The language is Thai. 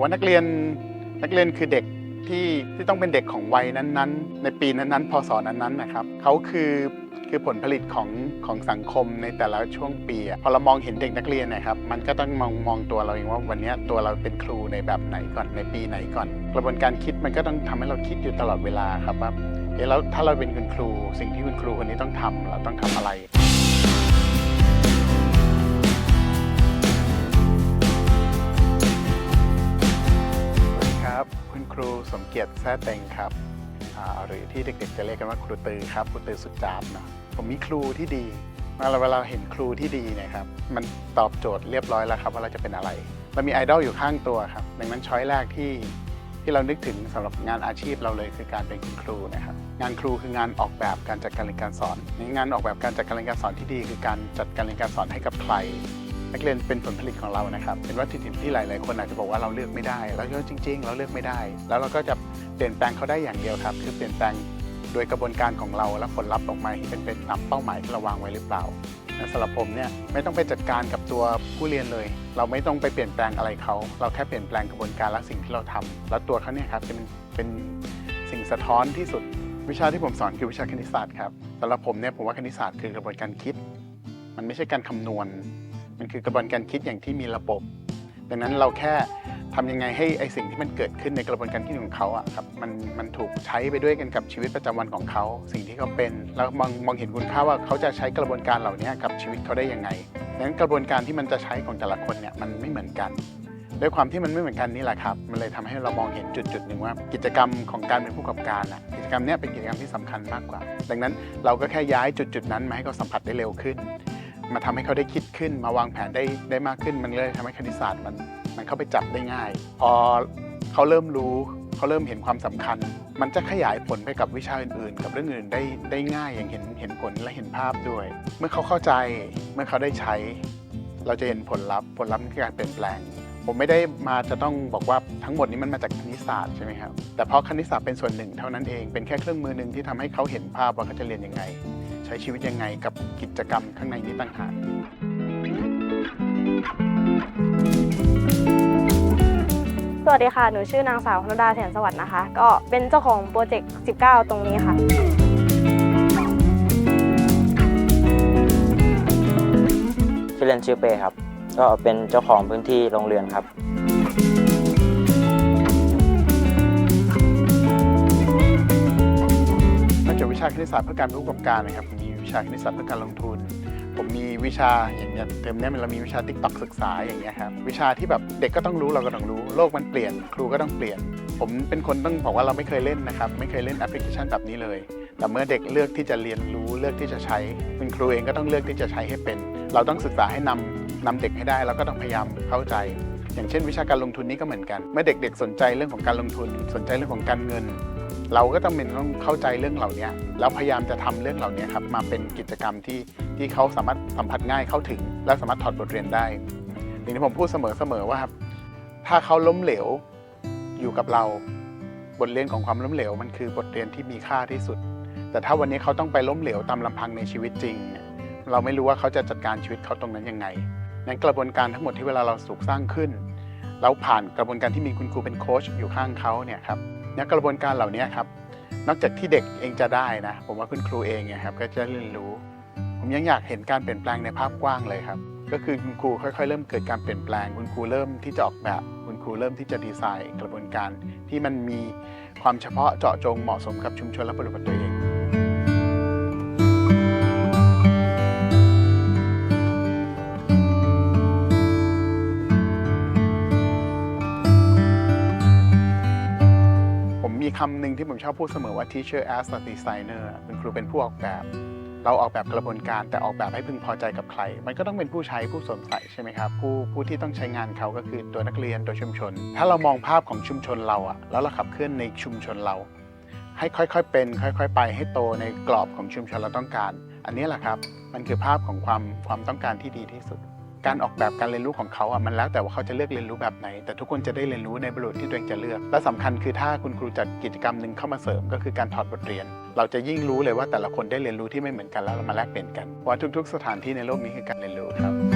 ผมว่านักเรียนนักเรียนคือเด็กที่ที่ต้องเป็นเด็กของวัยนั้นๆ ในปีนั้นๆพศนั้นๆนะครับเขาคือคือผลผลิตของของสังคมในแต่ละช่วงปีอะพอเรามองเห็นเด็กนักเรียนนะครับ มันก็ต้องมองมองตัวเราเองว่าวันนี้ตัวเราเป็นครูในแบบไหนก่อนในปีไหนก่อน กระบวนการคิดมันก็ต้องทำให้เราคิดอยู่ตลอดเวลาครับว่าเอ๊ะแล้วถ้าเราเป็นคุณครู สิ่งที่คุณครูคนนี้ต้องทำเราต้องทำอะไร แท้เต็งครับหรือที่เด็กๆจะเรียกกันว่าครูตือครับครูตือสุดจาบเนาะผมมีครูที่ดีเวลาเวลาเห็นครูที่ดีนะครับ มันตอบโจทย์เรียบร้อยแล้วครับว่าเราจะเป็นอะไรเรามีไอดอลอยู่ข้างตัวครับดังนั้นช้อยแรกที่ที่เรานึกถึงสำหรับงานอาชีพเราเลยคือการเป็นคุณครูนะครับ งานครูคืองานออกแบบการจัดการเรียนการสอนงานออกแบบการจัดการเรียนการสอนที่ดี คือการจัดการเรียนการสอนให้กับใครนักเรียนเป็นผลผลิตของเรานะครับ เป็นวัตถุดิบที่หลาย ๆ คนอาจจะบอกว่าเราเลือกไม่ได้ แล้วจริง ๆ เราเลือกไม่ได้ แล้วเราก็จะ เปลี่ยนแปลงเขาได้อย่างเดียวครับ คือเปลี่ยนแปลงโดยกระบวนการของเราและผลลัพธ์ออกมาที่เป็นเป็นตามเป้าหมายที่เราวางไว้หรือเปล่าสำหรับผมเนี่ยไม่ต้องไปจัดการกับตัวผู้เรียนเลย เราไม่ต้องไปเปลี่ยนแปลงอะไรเขาเราแค่เปลี่ยนแปลงกระบวนการและสิ่งที่เราทำแล้วตัวเขาเนี่ยครับจะเป็นเป็นสิ่งสะท้อนที่สุด วิชาที่ผมสอนคือวิชาคณิตศาสตร์ครับสำหรับผมเนี่ยผมว่าคณิตศาสตร์คือกระบวนการคิด มันไม่ใช่การคำนวณ มันคือกระบวนการคิดอย่างที่มีระบบ ดังนั้นเราแค่ ทำยังไงให้ไอสิ่งที่มันเกิดขึ้นในกระบวนการคิดของเขาอะครับมันมันถูกใช้ไปด้วยกันกับชีวิตประจำวันของเขา สิ่งที่เขาเป็นแล้วมองมองเห็นคุณค่าว่าเขาจะใช้กระบวนการเหล่านี้กับชีวิตเขาได้ยังไงดังนั้นกระบวนการที่มันจะใช้ของแต่ละคนเนี่ยมันไม่เหมือนกันด้วยความที่มันไม่เหมือนกันนี่แหละครับ มันเลยทำให้เรามองเห็นจุดจุดหนึ่งว่า กิจกรรมของการเป็นผู้ประกอบการอะกิจกรรมเนี้ยเป็นกิจกรรมที่สำคัญมากกว่า ดังนั้นเราก็แค่ย้ายจุดจุดนั้นมาให้เขาสัมผัสได้เร็วขึ้น มาทำให้เขาได้คิดขึ้น มาวางแผนได้ได้มากขึ้น มันเลยทำให้คณิตศาสตร์มัน มันเข้าไปจับได้ง่าย พอเขาเริ่มรู้เขาเริ่มเห็นความสำคัญ มันจะขยายผลไปกับวิชาอื่นๆ กับเรื่องอื่นได้ได้ง่ายอย่างเห็นเห็นผลและเห็นภาพด้วย เมื่อเขาเข้าใจเมื่อเขาได้ใช้ เราจะเห็นผลลัพธ์ผลลัพธ์คือการเปลี่ยนแปลง ผมไม่ได้มาจะต้องบอกว่าทั้งหมดนี้มันมาจากคณิตศาสตร์ใช่ไหมครับแต่เพราะคณิตศาสตร์เป็นส่วนหนึ่งเท่านั้นเองเป็นแค่เครื่องมือหนึ่งที่ทำให้เขาเห็นภาพว่าเขาจะเรียนยังไง ใช้ชีวิตยังไงกับกิจกรรมข้างในนี้ต่างหาก สวัสดีค่ะ หนูชื่อนางสาวพนุดาแสนสวัสดิ์นะคะ ก็เป็นเจ้าของโปรเจกต์ 19 ตรงนี้ค่ะ ชื่อเล่นชื่อเป้ครับ ก็เป็นเจ้าของพื้นที่โรงเรือนครับนอกจากวิชาคณิตศาสตร์เพื่อการประกอบการนะครับผมมีวิชาคณิตศาสตร์เพื่อการลงทุน ผมมีวิชาอย่างเงี้ยเทอมเนี้ยเรามีวิชาติ๊กต็อกศึกษาอย่างเงี้ยครับวิชาที่แบบเด็กก็ต้องรู้เราก็ต้องรู้โลกมันเปลี่ยน ครูก็ต้องเปลี่ยน ผมเป็นคนต้องบอกว่าเราไม่เคยเล่นนะครับไม่เคยเล่นแอปพลิเคชันแบบนี้เลย แต่เมื่อเด็กเลือกที่จะเรียนรู้เลือกที่จะใช้คุณครูเองก็ต้องเลือกที่จะใช้ให้เป็น เราต้องศึกษาให้นำนำเด็กให้ได้เราก็ต้องพยายามเข้าใจอย่างเช่นวิชาการลงทุนนี้ก็เหมือนกัน เมื่อเด็กๆ สนใจเรื่องของการลงทุน สนใจเรื่องของการเงิน เราก็ต้องเป็นต้องเข้าใจเรื่องเหล่านี้แล้วพยายามจะทำเรื่องเหล่านี้ครับมาเป็นกิจกรรมที่ที่เขาสามารถสัมผัสง่ายเข้าถึง และสามารถถอดบทเรียนได้อย่างที่ผมพูดเสมอๆว่าครับถ้าเขาล้มเหลวอยู่กับเราบทเรียนของความล้มเหลวมันคือบทเรียนที่มีค่าที่สุด แต่ถ้าวันนี้เขาต้องไปล้มเหลวตามลำพังในชีวิตจริงเนี่ยเราไม่รู้ว่าเขาจะจัดการชีวิตเขาตรงนั้นยังไงนั้นกระบวนการทั้งหมดที่เวลาเราสูกสร้างขึ้นแล้วผ่านกระบวนการที่มีคุณครูเป็นโค้ชอยู่ข้างเขาเนี่ยครับ เนี่ยกระบวนการเหล่านี้ครับนอกจากที่เด็กเองจะได้นะ ผมว่าคุณครูเองเนี่ยครับก็จะเรียนรู้ ผมยังอยากเห็นการเปลี่ยนแปลงในภาพกว้างเลยครับ ก็คือคุณครูค่อยๆ เริ่มเกิดการเปลี่ยนแปลง คุณครูเริ่มที่จะออกแบบ คุณครูเริ่มที่จะดีไซน์กระบวนการที่มันมีความเฉพาะเจาะจงเหมาะสมกับชุมชนและบริบทตัวเอง คำหนึ่งที่ผมชอบพูดเสมอว่า teacher as a designer คุณครูเป็นผู้ออกแบบ เราออกแบบกระบวนการแต่ออกแบบให้พึงพอใจกับใคร มันก็ต้องเป็นผู้ใช้ผู้สวมใส่ใช่ไหมครับผู้ผู้ที่ต้องใช้งานเขาก็คือตัวนักเรียนตัวชุมชน ถ้าเรามองภาพของชุมชนเราอะแล้วเราขับเคลื่อนในชุมชนเรา ให้ค่อยๆเป็น ค่อย ๆ ไปให้โตในกรอบของชุมชนเราต้องการ อันนี้แหละครับ มันคือภาพของความความต้องการที่ดีที่สุด การออกแบบการเรียนรู้ของเขาอะมันแล้วแต่ว่าเขาจะเลือกเรียนรู้แบบไหน แต่ทุกคนจะได้เรียนรู้ในบริบทที่ตัวเองจะเลือก และสำคัญคือถ้าคุณครูจัดกิจกรรมหนึ่งเข้ามาเสริมก็คือการถอดบทเรียน เราจะยิ่งรู้เลยว่าแต่ละคนได้เรียนรู้ที่ไม่เหมือนกันแล้วเรามาแลกเปลี่ยนกันเพราะว่าทุก ๆ สถานที่ในโลกนี้คือการเรียนรู้ครับ